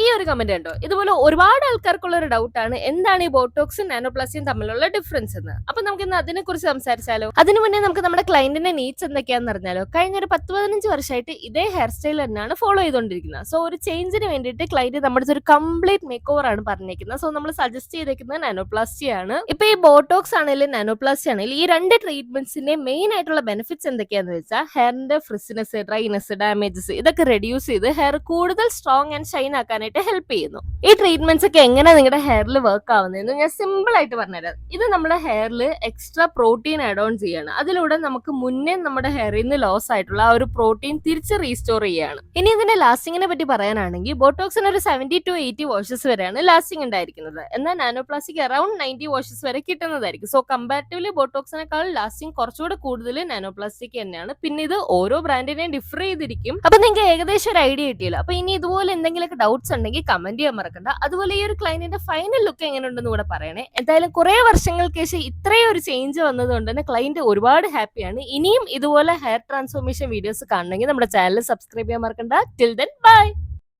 ഈ ഒരു കമന്റ് ഉണ്ടോ? ഇതുപോലെ ഒരുപാട് ആൾക്കാർക്കുള്ള ഒരു ഡൗട്ടാണ് എന്താണ് ഈ ബോട്ടോക്സും നാനോപ്ലാസ്റ്റിയും തമ്മിലുള്ള ഡിഫറൻസ് എന്ന്. അപ്പൊ നമുക്ക് ഇന്ന് അതിനെ കുറിച്ച് സംസാരിച്ചാലോ? അതിനു മുന്നേ നമുക്ക് നമ്മുടെ ക്ലയന്റിന്റെ നീഡ്സ് എന്തൊക്കെയാണെന്ന് അറിഞ്ഞാലോ? കഴിഞ്ഞ ഒരു പത്ത് പതിനഞ്ച് വർഷമായിട്ട് ഇതേ ഹെയർ സ്റ്റൈൽ തന്നെയാണ് ഫോളോ ചെയ്തുകൊണ്ടിരിക്കുന്നത് സോ ഒരു ചേഞ്ചിന് വേണ്ടിയിട്ട് ക്ലയന്റ് നമ്മുടെ ഒരു കംപ്ലീറ്റ് മേക്ക് ഓവർ ആണ് പറഞ്ഞിരിക്കുന്നത് സോ നമ്മൾ സജസ്റ്റ് ചെയ്തേക്കുന്നത് നാനോപ്ലാസ്റ്റി ആണ്. ഇപ്പൊ ഈ ബോട്ടോക്സ് ആണെങ്കിലും നാനോപ്ലാസ്റ്റി ആണെങ്കിലും ഈ രണ്ട് ട്രീറ്റ്മെന്റ്സിന്റെ മെയിൻ ആയിട്ടുള്ള ബെനിഫിറ്റ്സ് എന്തൊക്കെയാന്ന് വെച്ചാൽ ഹെയറിന്റെ ഫ്രിസിനെസ് ഡ്രൈനെസ് ഡാമേജസ് ഇതൊക്കെ റെഡ്യൂസ് ചെയ്ത് ഹെയർ കൂടുതൽ സ്ട്രോങ് ആൻഡ് ഷൈൻ ആക്കാനായിട്ട് ഹെൽപ്പ് ചെയ്യുന്നു. ഈ ട്രീറ്റ്മെന്റ്സ് ഒക്കെ എങ്ങനെ നിങ്ങളുടെ ഹെയറിൽ വർക്ക് ആവുന്നതെന്ന് ഞാൻ സിമ്പിൾ ആയിട്ട് പറഞ്ഞുതരാം. ഇത് നമ്മുടെ ഹെയറിൽ എക്സ്ട്രാ പ്രോട്ടീൻ ആഡ് ഓൺ ചെയ്യാണ്. അതിലൂടെ നമുക്ക് മുന്നേ നമ്മുടെ ഹെയറിൽ നിന്ന് ലോസ് ആയിട്ടുള്ള ആ ഒരു പ്രോട്ടീൻ തിരിച്ച് റീസ്റ്റോർ ചെയ്യാണ്. ഇനി ഇതിന്റെ ലാസ്റ്റിങ്ങിനെ പറ്റി പറയാനാണെങ്കിൽ ബോട്ടോക്സിന് ഒരു സെവന്റി ടു എയ്റ്റി വാഷസ് വരെയാണ് ലാസ്റ്റിംഗ് ഉണ്ടായിരിക്കുന്നത്. എന്നാൽ നാനോപ്ലാസ്റ്റിക് അറൌണ്ട് നയന്റി വാഷസ് വരെ കിട്ടുന്നതായിരിക്കും. സോ കമ്പാരിറ്റീവ്ലി ബോട്ടോക്സിനേക്കാൾ ലാസ്റ്റിംഗ് കുറച്ചുകൂടെ കൂടുതൽ നാനോപ്ലാസ്റ്റിക് തന്നെയാണ്. പിന്നെ ഇത് ഓരോ ബ്രാൻഡിനെയും ഡിഫർ ചെയ്തിരിക്കും. അപ്പൊ നിങ്ങൾക്ക് ഏകദേശം ഒരു ഐഡിയ കിട്ടിയല്ലോ. അപ്പൊ ഇനി ഇതുപോലെ എന്തെങ്കിലുമൊക്കെ ഡൗട്ട്സ് ഉണ്ടെങ്കിൽ കമന്റ് ചെയ്യാൻ മറക്കണ്ട. അതുപോലെ ഈ ഒരു ക്ലൈന്റിന്റെ ഫൈനൽ ലുക്ക് എങ്ങനെയുണ്ടെന്ന് കൂടെ പറയണേ. എന്തായാലും കുറെ വർഷങ്ങൾക്ക് ശേഷം ഇത്രയും ഒരു ചേഞ്ച് വന്നതുകൊണ്ട് തന്നെ ക്ലൈന്റ് ഒരുപാട് ഹാപ്പിയാണ് ഇനിയും ഇതുപോലെ ഹെയർ ട്രാൻസ്ഫോർമേഷൻ വീഡിയോസ് കാണണമെങ്കിൽ നമ്മുടെ ചാനൽ സബ്സ്ക്രൈബ് ചെയ്യാൻ മറക്കണ്ട. Till then bye